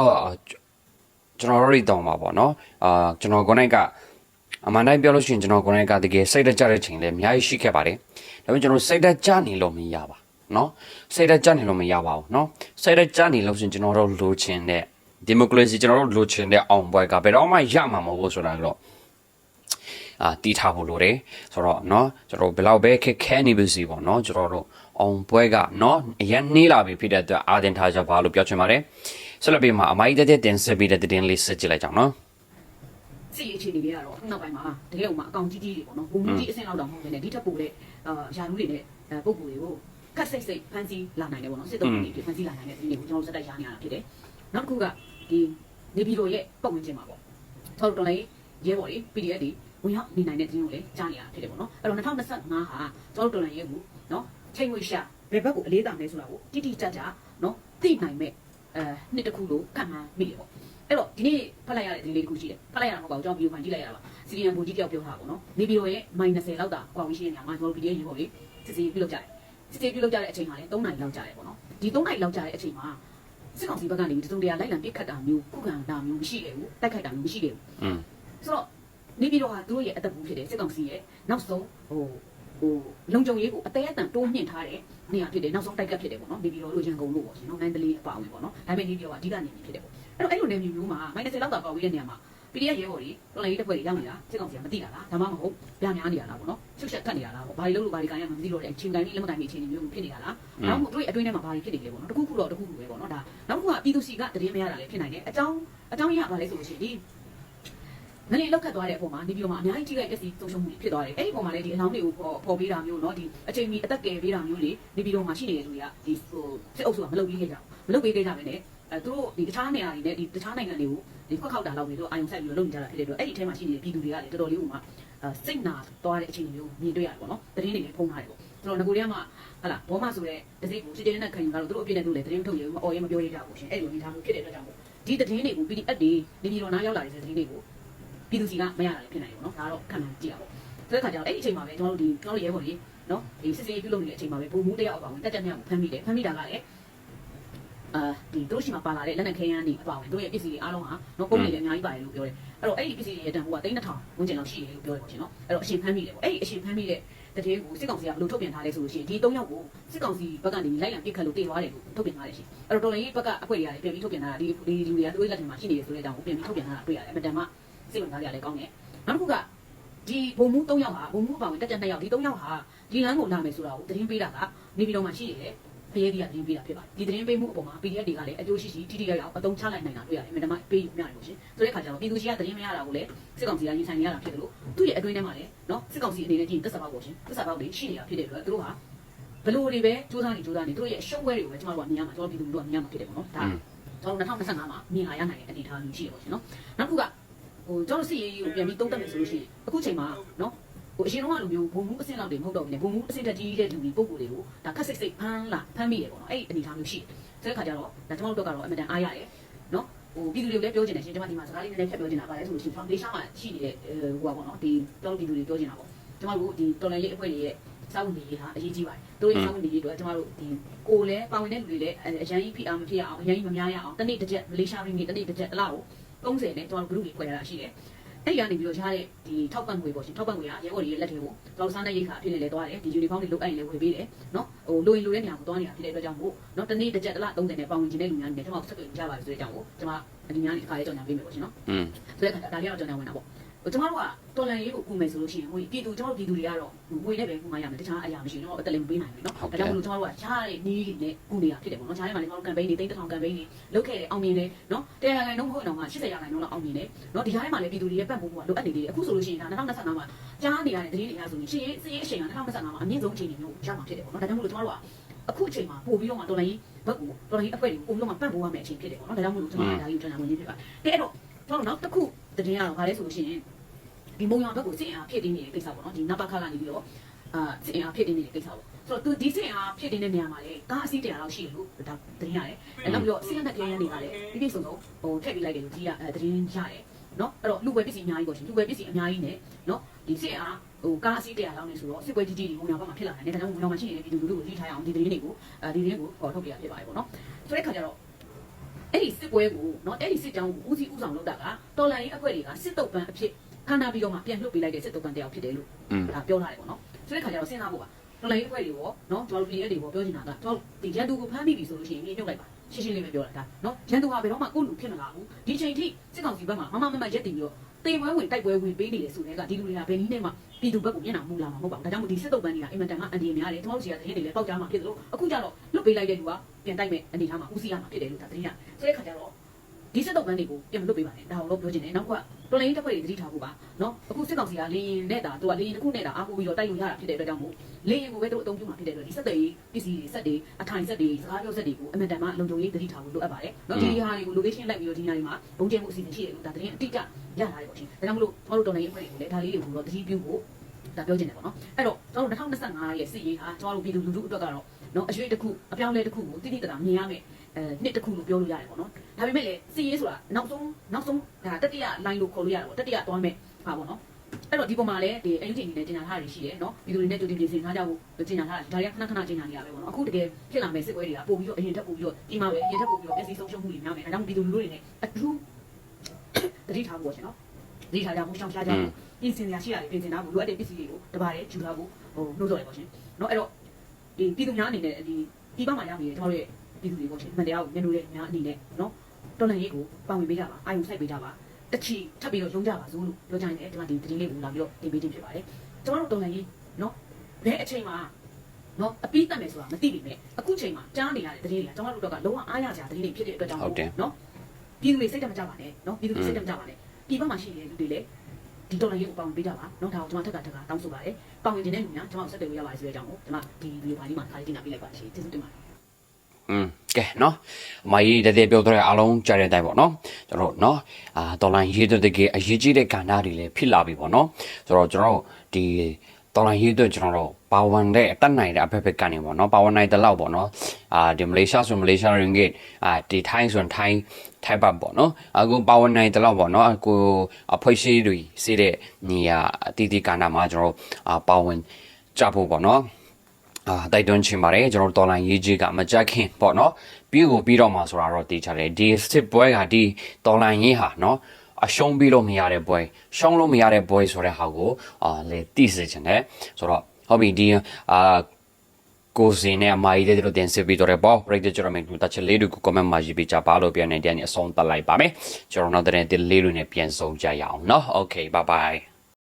ကျွန်တော်တို့တွေတောင်းပါပေါ့เนาะအာကျွန်တော်ကိုနိုင်ကအမှန်တိုင်းပြောလို့ရှိရင်ကျွန်တော်ကိုနိုင်ကတကယ်စိတ်တကြတဲ့ချိန်လည်းအများကြီးရှိခဲ့ပါတယ်ဒါပေမဲ့ကျွန်တော်စိတ်တကြနေလို့မရပါเนาะစိတ်တကြနေလို့မရပါဘူးเนาะစိတ်တကြနေလို့ရှိရင်ကျွန်တော်တို့လိုချင်တဲ့ဒီမိုကရေစီကျွန်တော်တို့လိုချင်တဲ့အောင်ပွဲကဘယ်တော့မှရမှာမဟုတ်ဘူးဆိုတာကတော့ အာတီးထားဖို့လိုတယ်ဆိုတော့เนาะကျွန်တော်ဘယ်လောက်ပဲခက်ခဲနေပါစီပေါ့เนาะကျွန်တော်တို့အောင်ပွဲကเนาะအရင်နှေးလာပြီဖြစ်တဲ့အတွက်အာတင်ထားကြပါလို့ပြောချင်ပါတယ် ဆက်လက်ပြီးမှအမိုက်တက်တက်တင်ဆက်ပြီးတဲ့တင်လေးဆက်ကြည့်လိုက်ကြအောင်နော်စီအခြေအနေတွေကတော့နောက်ပိုင်းမှာတကယ်မှအကောင့်ကြီးကြီးတွေပေါ့နော်ဘုံကြီးအဆင့်လောက်တော့မဟုတ်ဘူးလေဒီထက်ပိုတဲ့အာယာလူတွေနဲ့ပုံပုံတွေကိုခက်စိတ်စိတ်ဖန်စီလာနိုင်တယ်ပေါ့နော်စစ်တုံးတွေဖန်စီလာနိုင်တဲ့အင်းတွေကိုကျွန်တော်စက်တက်ရားနေရတာဖြစ်တယ်နောက်တစ်ခုကဒီနေပြည်တော်ရဲ့ပတ်ဝန်းကျင်မှာပေါ့ထောက်တော်လေးရဲဘော်တွေ PDF တွေဝင်ရောက်နေနိုင်တဲ့တင်းကိုလည်းကြားနေရတာဖြစ်တယ်ပေါ့နော်အဲ့တော့2025ဟာကျွန်တော်တို့တော်လိုင်းရဲ့ကိုနော်ချိန်ဝေရှာဘယ်ဘက်ကိုအလေးတာလဲဆိုတာကိုတိတိကျကျနော်သိနိုင်မဲ့ အဲနှစ်တစ်ခုလို့ကမှန်းမိတယ်ပေါ့အဲ့တော့ဒီနေ့ဖတ်လိုက်ရတဲ့ဒီလေးတစ်ခုရှိတယ်ဖတ်လိုက်ရတာမဟုတ်ပါဘူးကျွန်တော်ဗီဒီယိုဖိုင်ကြည့်လိုက်ရတာပါစီရီယန်ဘူကြီးတယောက်ပြောထားတာပေါ့နော်နေပြည်တော်ရဲ့ -30 လောက်တာကွာဝေးရှိတဲ့နေရာမှာကျွန်တော် PDF ရေပေါ့လေစစ်စီပြုလုပ်ကြတယ်စစ်စီပြုလုပ်ကြတဲ့အချိန်မှာလည်း3နိုင်လောက်ကြတယ်ပေါ့နော်ဒီ3နိုင်လောက်ကြတဲ့အချိန်မှာစစ်ကောင်စီဘက်ကနေတစုံတရာလိုက်လံပစ်ခတ်တာမျိုးခုခံတာမျိုးမရှိခဲ့ဘူးတိုက်ခိုက်တာမျိုးမရှိခဲ့ဘူးอืมဆိုတော့နေပြည်တော်ဟာသူတို့ရဲ့အသက်ဘူးဖြစ်တယ်စစ်ကောင်စီရဲ့နောက်ဆုံးဟို ဟိုလုံခြုံရေးကိုအသေးအတန်တိုးမြင့်ထားတဲ့နေရာဖြစ်တယ်နောက်ဆုံးတိုက်ကပ်ဖြစ်တယ်ပေါ့နော်နေပြည်တော်လိုချင်ကုန်လို့ပေါ့ရှင်နော်မန္တလေးအပါအဝင်ပေါ့နော်ဒါပေမဲ့နေပြည်တော်ကအဓိကနေဖြစ်တယ်ပေါ့အဲ့တော့အဲ့လိုနေမျိုးမျိုးမှာမိုင်း30လောက်တာပေါက်ဝေးတဲ့နေရာမှာ PDF ရဲဘော်တွေတော်လိုင်းရေးတပ်ဖွဲ့တွေရောက်နေတာစစ်ကောင်စီကမသိတာလားဒါမှမဟုတ်ဗျာများနေတာလားပေါ့နော်ချွတ်ချက်ခတ်နေတာလားပေါ့ဘာတွေလုပ်လို့ဘာတွေကန်ရမှမသိတော့တဲ့အချိန်တိုင်းလေးလက်မကန်ပြီးအခြေအနေမျိုးဖြစ်နေတာလားနောက်မှတို့ရဲ့အတွင်းထဲမှာဘာတွေဖြစ်နေလဲပေါ့နော်တခုခုတော့တခုခုပဲပေါ့နော်ဒါနောက်တစ်ခုကပြည်သူစီကတရေမရတာလည်းဖြစ်နိုင်တယ်အကြောင်းအကြောင်းရပါလဲဆိုလို့ရှိရင်ဒီ ငလျင်လောက်ခတ်သွားတဲ့အပေါ်မှာနေပြီးတော့မှအများကြီးထိခိုက်ပျက်စီးဆုံးရှုံးမှုဖြစ်သွားတယ်အဲ့ဒီပုံမှာလည်းဒီအလောင်းတွေကိုပေါ်ပေါ်ပေးတာမျိုးเนาะဒီအချိန်မီအသက်ကယ်ပေးတာမျိုးတွေနေပြီးတော့မှရှိနေတဲ့လူတွေကဒီဟိုစစ်အုပ်စုကမလုပ်ပြီးခဲ့ကြဘူးမလုပ်ပေးခဲ့ကြပဲねအဲသူတို့ဒီတခြားနေရာတွေနဲ့ဒီတခြားနိုင်ငံတွေကိုဒီခွက်ခောက်တာလောက်ပြီးတော့အာယုံဆက်ပြီးတော့လုပ်နေကြတာဖြစ်တဲ့အတွက်အဲ့ဒီအထဲမှာရှိနေတဲ့ပြည်သူတွေကလည်းတော်တော်လေးဟိုမှာစိတ်နာသွားတဲ့အချိန်မျိုးမြင်တွေ့ရတယ်ပေါ့နော်တရင်တွေလည်းဖုံးထားတယ်ပေါ့ဆိုတော့ငကိုတွေကမှဟလာဘောမဆိုတဲ့တစိကိုစစ်တဲနဲ့ခံယူကြတော့သူတို့အပြည့်နဲ့သူလည်းတရင်ထုတ်ရဘူးအော်ရဲမပြောရကြဘူးရှင်အဲ့လိုအနေထားမျိုးဖြစ်တဲ့အတွက်ကြောင့်မို့ဒီတရင်တွေကို PDF တွေနေပြည်တော်နားရောက်လာတဲ့တရင်တွေကို ပြည်သူစီကမရတာလည်းဖြစ်နိုင်တယ်ပေါ့နော်ဒါတော့ခံမှန်းကြည့်ရပါဆိုတဲ့ခါကျတော့အဲ့ဒီအချိန်မှာပဲကျွန်တော်တို့ဒီကျွန်တော်တို့ရဲဘော်တွေနော်ဒီစစ်စေးပြုလုပ်နေတဲ့အချိန်မှာပဲပုံမှုတယောက်အပါဝင်တက်တက်မြတ်ကိုဖမ်းမိတယ်ဖမ်းမိတာကလည်းအာဒီတို့ရှိမှာပါလာတဲ့လက်နက်ခဲယမ်းတွေအပါဝင်တို့ရဲ့ပစ္စည်းတွေအားလုံးဟာနော်ပုံနေလည်းအများကြီးပါတယ်လို့ပြောတယ်အဲ့တော့အဲ့ဒီပစ္စည်းတွေရဲ့တန်ဖိုးက3000ဝန်းကျင်လောက်ရှိတယ်လို့ပြောတယ်ပေါ့ရှင်နော်အဲ့တော့အရှင်ဖမ်းမိတယ်ပေါ့အဲ့ဒီအရှင်ဖမ်းမိတဲ့တတိယကိုစစ်ကောင်စီကဘယ်လိုထုတ်ပြန်ထားလဲဆိုလို့ရှိရင်ဒီ၃ယောက်ကိုစစ်ကောင်စီဘက်ကနေလိုက်လံပြစ်ခတ်လို့တေသွားတယ်လို့ထုတ်ပြန်ထားတယ်ရှင်အဲ့တော့တော်လိုင်းဘက်ကအဖွဲ့တွေကလည်းပြန်ပြီးထုတ်ပြန်ထားတာဒီဒီလူတွေကသူတို့လက်ထက်မှာရှိနေတယ်ဆိုတဲ့အကြောင်းကိုပြန်ပြီးထုတ်ပြန်ထားတာတွေ့ရတယ်အမတန်မှ စိတ်ဝင်စားကြလည်းကောင်းတယ်နောက်တစ်ခုကဒီဘုံမှု၃ယောက်ဟာဘုံမှုအပါဝင်တက်တက်၂ယောက်ဒီ၃ယောက်ဟာဒီလမ်းကိုလာမယ်ဆိုတာကိုသတင်းပေးတာကနေပြည်တော်မှာရှိနေတယ်ဖရဲဒီကသတင်းပေးတာဖြစ်ပါတယ်ဒီသတင်းပေးမှုအပေါ်မှာ PDF တွေကလည်းအကျိုးရှိရှိထိထိရောက်ရောက်အသုံးချလိုက်နိုင်တာတွေ့ရတယ်အမှန်တမ်းပေးယူမျှတယ်လို့ရှင်ဆိုတဲ့ခါကျတော့ပြည်သူရှိကသတင်းမရတာကိုလည်းစစ်ကောင်စီကရင်ဆိုင်နေရတာဖြစ်တယ်လို့သူ့ရဲ့အတွင်းထဲမှာလည်းနော်စစ်ကောင်စီအနေနဲ့ကြည့်သက်စာပေါက်ပေါ့ရှင်သက်စာပေါက်တွေရှိနေတာဖြစ်တဲ့အတွက်သူတို့ဟာဘလို့တွေပဲစူးစမ်းနေစူးစမ်းနေသူတို့ရဲ့အရှုံးပွဲတွေကိုပဲကျွန်တော်တို့ကမြင်ရမှာကျွန်တော်ပြည်သူတို့ကမြင်ရမှာဖြစ်တယ်ပေါ့နော်ဒါကျွန်တော်2025မှာမြင်လာရနိုင်တဲ့အနေအထားမျိုးရှိတယ်ပေါ့ရှင်နော်နောက်တစ်ခုက ဟိုကျွန်တော်စစ်ရေးကြီးကိုပြန်ပြီးတုံးတက်မယ်ဆိုလို့ရှိရင်အခုချိန်မှာနော်ဟိုအရင်တော့လိုမျိုးဘုံမှုအဆင့်လောက်တွေမဟုတ်တော့ဘူးလေဘုံမှုအဆင့်တက်ကြီးတဲ့လူတွေပုံကိုယ်တွေကိုဒါခက်စိတ်စိတ်ဖမ်းလာဖမ်းမိတယ်ပေါ့နော်အဲ့ဒီအနေအထားမျိုးရှိတယ်ဆိုတဲ့ခါကျတော့ဒါကျွန်တော်တို့ကတော့အင်မတန်အားရတယ်နော်ဟိုပြည်သူတွေကိုလည်းပြောချင်တယ်ရှင်ကျွန်မဒီမှာစကားလေးနည်းနည်းဖြတ်ပြောချင်တာပါလဲဆိုလို့ရှိရင် foundation မှာရှိနေတဲ့ဟိုပါပေါ့နော်ဒီကျွန်တော်ပြည်သူတွေပြောချင်တာပေါ့ကျွန်တော်တို့ဒီတော်လန်ရေးအဖွဲ့တွေရဲ့စောင့်နေရေးဟာအရေးကြီးပါတယ်တို့ရဲ့စောင့်နေရေးအတွက်ကျွန်တော်တို့ဒီကိုလည်းပါဝင်တဲ့လူတွေလည်းအရန်ကြီးဖိအားမဖြစ်အောင်အရန်ကြီးမများရအောင်တနေ့တစ်ချက်မလေးရှားရင်းတနေ့တစ်ချက်တစ်လောက်ကို 30နဲ့ကျွန်တော်တို့ group တွေခွဲရတာရှိတယ်အဲ့ဒီကနေပြီးတော့ရတဲ့ဒီထောက်ပံ့ငွေပေါ့ရှင်ထောက်ပံ့ငွေကရဲဘော်တွေရဲ့လက်ထဲကိုကျွန်တော်စားတဲ့ရိတ်ခါအဖြစ်နဲ့လည်းသွားတယ်ဒီ uniform တွေလုတ်အဲ့လည်းဝယ်ပေးတယ်နော်ဟိုလိုရင်လိုတဲ့နေရာကိုသွားနေတာဖြစ်တဲ့အတွက်ကြောင့်မို့နော်တနေ့တစ်ချက်တစ်လ30နဲ့ပါဝင်ခြင်းတဲ့လူများနေကျွန်တော်ဆက်သွယ်ကြပါပြီဆိုတဲ့အကြောင်းကိုကျွန်မဒီများနေတစ်ခါလေးကြော်ညာပေးမယ်ပေါ့ရှင်နော်อืมဆိုတဲ့အခါကျဒါလေးတော့ကျွန်တော်ဝင်တာပေါ့ဟို ကျွန်တော်တို့ကတော်လန်ရေးကိုကူမယ်ဆိုလို့ရှိရင်ဟိုပြည်သူကျွန်တော်တို့ပြည်သူတွေကတော့ငွေနဲ့ပဲကူမှရမယ်တခြားအရာမရှိဘူးတော့အတက်လည်းမပေးနိုင်ဘူးเนาะဒါကြောင့်မလို့ကျွန်တော်တို့ကရှားတဲ့နီးနဲ့ကူနေတာဖြစ်တယ်ပေါ့နော်ရှားထဲမှာလည်းကျွန်တော်တို့ campaign တွေတိတ်တောင် campaign တွေလုပ်ခဲ့တယ်အောင်မြင်တယ်เนาะတရားခိုင်နှုန်းမဟုတ်တော့မှ80ရာခိုင်နှုန်းလောက်အောင်မြင်တယ်เนาะဒီကြားထဲမှာလည်းပြည်သူတွေရဲ့ပတ်ဖို့ကလိုအပ်နေသေးတယ်အခုဆိုလို့ရှိရင်ဒါ2025မှာကြားနေရတဲ့သတင်းတွေအရဆိုရင်ရှင်းရေးစည်ရေးအချိန်က2025မှာအမြင့်ဆုံးအချိန်တွေမျိုးရမှာဖြစ်တယ်ပေါ့နော်ဒါကြောင့်မလို့ကျွန်တော်တို့ကအခုအချိန်မှာပို့ပြီးတော့မှတော်လိုင်းဘက်ကိုတော်လိုင်းအဖွဲ့တွေကိုပို့ပြီးတော့မှပတ်ဖို့ရမယ့်အချိန်ဖြစ်တယ်ပေါ့နော်ဒါကြောင့်မလို့ကျွန်တော်ကဒါကြီးကျွန်တော်ဝင်နေဖြစ်ပါတယ်အဲ့တော့ကျွန်တော်နောက်တစ်ခုသတင်းရတော့ဗာလဲဆိုလို့ရှိရင် ဒီမုံရောဘက်ကိုစစ်အားဖြစ်တင်းနေတဲ့ကိစ္စပေါ့နော်ဒီနပခလာနေပြီးတော့အာစစ်အားဖြစ်တင်းနေတဲ့ကိစ္စပေါ့ဆိုတော့သူဒီစစ်အားဖြစ်တင်းတဲ့နေရာမှာလေကားအစီးတရားလောက်ရှိတယ်လို့ဒါသတင်းရတယ်အဲနောက်ပြီးတော့စစ်ရတဲ့ကြရန်တွေကလည်းပြည့်ပြည့်စုံစုံဟိုထည့်ပေးလိုက်တယ်လို့ဒီကအဲသတင်းရတယ်နော်အဲ့တော့လူဝယ်ပစ္စည်းအများကြီးပေါ့ရှင်လူဝယ်ပစ္စည်းအများကြီးနဲ့နော်ဒီစစ်အားဟိုကားအစီးတရားလောက်နေဆိုတော့စစ်ပွဲကြီးကြီးဒီမုံရောဘက်မှာဖြစ်လာတယ်ဒါကြောင့်မုံရောမှာရှိနေတဲ့ပြည်သူလူထုကိုလိထားအောင်ဒီသတင်းတွေကိုအဲဒီသတင်းကိုပေါ်ထုတ်ပြရဖြစ်ပါတယ်ပေါ့နော်ဆိုတဲ့ခါကျတော့အဲ့ဒီစစ်ပွဲကိုနော်အဲ့ဒီစစ်ကြောင်းကိုဦးစီးဦးဆောင်လုပ်တာကတော်လန်ရေးအဖွဲ့တွေကစစ်တုပ်ပန်းအဖြစ် ခန္ဓာပြီးတော့မှပြန်လှုပ်ပေးလိုက်တဲ့စစ်တုပ်ပန်းတယောက်ဖြစ်တယ်လို့อืมဒါပြောထားတယ်ပေါ့နော်ဆိုတဲ့ခါကျတော့စဉ်းစားဖို့ပါတော်လိုင်းအဖွဲ့တွေရောနော်ကျွန်တော်တို့ PDF တွေရောပြောချင်တာကကျွန်တော်ဒီရန်သူကိုဖမ်းမိပြီဆိုလို့ရှိရင်ညှိနှုတ်လိုက်ပါရှင်းရှင်းလေးပဲပြောတာဒါနော်ရန်သူဟာဘယ်တော့မှကိုယ့်လူဖြစ်မလာဘူးဒီချိန်ထိစစ်ကောင်စီဘက်မှာမမမမရက်တည်ပြီးတော့တေပွဲဝင်တိုက်ပွဲဝင်ပေးနေတယ်ဆိုတဲ့ကဒီလူတွေကဘယ်နည်းနဲ့မှပြည်သူဘက်ကိုမျက်နှာမူလာမှာမဟုတ်ပါဘူးဒါကြောင့်မို့ဒီစစ်တုပ်ပန်းတွေကအင်မတန်ကအန်ဒီများတယ်ကျွန်တော်တို့စီကသတင်းတွေလည်းပေါက်ကြားမှာဖြစ်သလိုအခုကျတော့လွတ်ပေးလိုက်တဲ့လူကပြန်တိုက်မဲ့အနေထားမှာဦးစီးရမှာဖြစ်တယ်လို့ဒါသတင်းရဆိုတဲ့ခါကျတော့ ဒီစစ်တော့ပန်းတွေကိုပြန်မလုပ်ပေးပါနဲ့ဒါတော့ပြောချင်တယ်နောက်ကတော်လိုင်းတစ်ခွက်တွေသတိထားဖို့ပါနော်အခုစစ်ကောင်စီကလေရင်နဲ့တာသူကလေရင်တစ်ခုနဲ့တာအားကိုပြီးတော့တိုက်လို့ရတာဖြစ်တဲ့အတွက်ကြောင့်မို့လေရင်ကိုပဲတို့အသုံးပြုမှာဖြစ်တဲ့အတွက်ဒီစက်တွေပစ္စည်းတွေစက်တွေအထိုင်စက်တွေစကားပြောစက်တွေကိုအမှန်တမ်းမှလုံခြုံရေးသတိထားဖို့လိုအပ်ပါတယ်နော်ဒီဟာတွေကို location လိုက်ပြီးတော့ဒီနေရာတွေမှာဘုံကျဲမှုအစီအစဉ်ရှိတယ်လို့ဒါတရင်အတိအကျရလာတယ်ပေါ့ရှင်ဒါကြောင့်မလို့ကျွန်တော်တို့တော်လိုင်းအဖွဲ့တွေကိုလည်းဒါလေးတွေကိုတော့သတိပြုဖို့ဒါပြောချင်တယ်ပေါ့နော်အဲ့တော့ကျွန်တော်တို့2025ရဲ့စစ်ရေးဟာကျွန်တော်တို့ပြည်သူလူထုအတွက်ကတော့နော်အရွေးတစ်ခုအပြောင်းလဲတစ်ခုကိုတိတိတတ်တာမြင်ရမယ် အဲနှစ်တစ်ခုလို့ပြောလို့ရတယ်ပေါ့နော်ဒါပေမဲ့လည်းစစ်ရေးဆိုတာနောက်ဆုံးနောက်ဆုံးဒါတတိယ line လို့ခေါ်လို့ရတယ်ပေါ့တတိယသွားမယ်ဟာပေါ့နော်အဲ့တော့ဒီပုံမှာလည်းဒီအယူတင်နေတင်ညာထားတွေရှိတယ်နော်ပြည်သူတွေနဲ့ကြိုတင်ပြင်ဆင်ထားကြဖို့တင်ညာထားတယ်ဒါတွေကခဏခဏတင်ညာနေရပဲပေါ့နော်အခုတကယ်ဖြစ်လာမယ့်စစ်ပွဲတွေကပို့ပြီးတော့အရင်ထက်ပို့ပြီးတော့ဒီမှာပဲအရင်ထက်ပို့ပြီးတော့ပြည်စည်းဆုံးရှုံးမှုတွေများမယ်ဒါကြောင့်ပြည်သူလူထုတွေနဲ့အထူးတတိထားဖို့ရှင်နော်တတိထားကြဖို့ရှောင်ရှားကြဖို့ပြင်ဆင်ရရှိရတယ်ပြင်ဆင်တာဖို့လိုအပ်တဲ့ပစ္စည်းတွေကိုတပါးတယ်ယူထားဖို့ဟိုနှိုးဆော်တယ်ပေါ့ရှင်နော်အဲ့တော့ဒီပြည်သူများအနေနဲ့ဒီဒီဘက်မှာရောက်နေတဲ့ကျွန်တော်တို့ရဲ့ ပြည်သူတွေပေါ့ရှင်မှန်တရားကိုမျက်နှာတွေများအနေနဲ့နော်တော်လန်ရေးကိုပါဝင်ပေးကြပါအာယုံဆိုင်ပေးကြပါတချီထပ်ပြီးတော့ရုံးကြပါစို့လို့ပြောကြရင်လည်းဒီမှာဒီတတိလေးကိုလာပြီးတော့တင်ပေးခြင်းဖြစ်ပါတယ်ကျွန်တော်တို့တော်လန်ရေးနော်ဘယ်အချိန်မှာနော်အပြီးတက်မယ်ဆိုတာမသိပေမဲ့အခုချိန်မှာကြားနေရတဲ့တတိတွေကကျွန်တော်တို့တော့ကလုံးဝအားရစရာတတိတွေဖြစ်တဲ့အတွက်ကြောင့်နော်ပြည်သူတွေစိတ်တမကြပါနဲ့နော်ပြည်သူတွေစိတ်တမကြပါနဲ့ပြည်ပမှာရှိနေတဲ့လူတွေလည်းဒီတော်လိုင်းရေးကိုပေါဝင်ပေးကြပါနော်ဒါကိုကျွန်မထက်ကထက်ကတောင်းဆိုပါတယ်ပေါဝင်နေတဲ့လူများကျွန်မဆက်သွယ်ရပါတယ်ဆိုတဲ့အကြောင်းကိုကျွန်မဒီဗီဒီယိုဖိုင်လေးမှာခါလေးတင်ပြပေးလိုက်ပါရှင်ကျေးဇူးတင်ပါတယ် อืมကဲနော်မကြီးတည်းပြောထားတဲ့အလုံးကြားတဲ့အတိုင်းပေါ့နော်ကျွန်တော်နော်အာတော်လိုင်းရေးတဲ့တကယ်အရေးကြီးတဲ့ကဏ္ဍတွေလည်းဖြစ်လာပြီပေါ့နော်ဆိုတော့ကျွန်တော်ဒီတော်လိုင်းရေးတဲ့ကျွန်တော်တို့ပါဝင်တဲ့အတက်နိုင်တဲ့အဖက်ဖက်ကနေပေါ့နော်ပါဝင်နိုင်တဲ့လောက်ပေါ့နော်အာဒီမလေးရှားဆိုမလေးရှားရင်ဂိတ်အာဒီထိုင်းဆိုထိုင်းထိုင်ပတ်ပေါ့နော်အခုပါဝင်နိုင်တဲ့လောက်ပေါ့နော်အခုအဖွဲ့ရှိတွေစေတဲ့နေရာအတီးတီကဏ္ဍမှာကျွန်တော်အာပါဝင်ကြဖို့ပေါ့နော် အာတိုက်တွန်းချင်ပါတယ်ကျွန်တော်တို့တော်လိုင်းရေးကြီးကမကြက်ခင်ပေါ့နော်ပြီးကိုပြီးတော့မှဆိုတာတော့တည်ချတယ်ဒီစစ်ပွဲကဒီတော်လိုင်းရေးဟာနော်အရှုံးပြီးလို့မရတဲ့ပွဲရှုံးလို့မရတဲ့ပွဲဆိုတဲ့ဟာကိုအာလေတည်စေချင်တယ်ဆိုတော့ဟုတ်ပြီဒီအာကိုစင်းနဲ့အမကြီးတဲ့တို့တင်စစ်ပြီးတော့ပေါ့ပရိသတ်ကျွန်တော်တို့တက်ချက်လေးတွေကို comment မှာရေးပေးကြပါလို့ပြန်နေတဲ့အဆုံးတက်လိုက်ပါမယ်ကျွန်တော်နောက်တဲ့တင်လေးတွေနဲ့ပြန်ဆုံးကြရအောင်เนาะ okay bye bye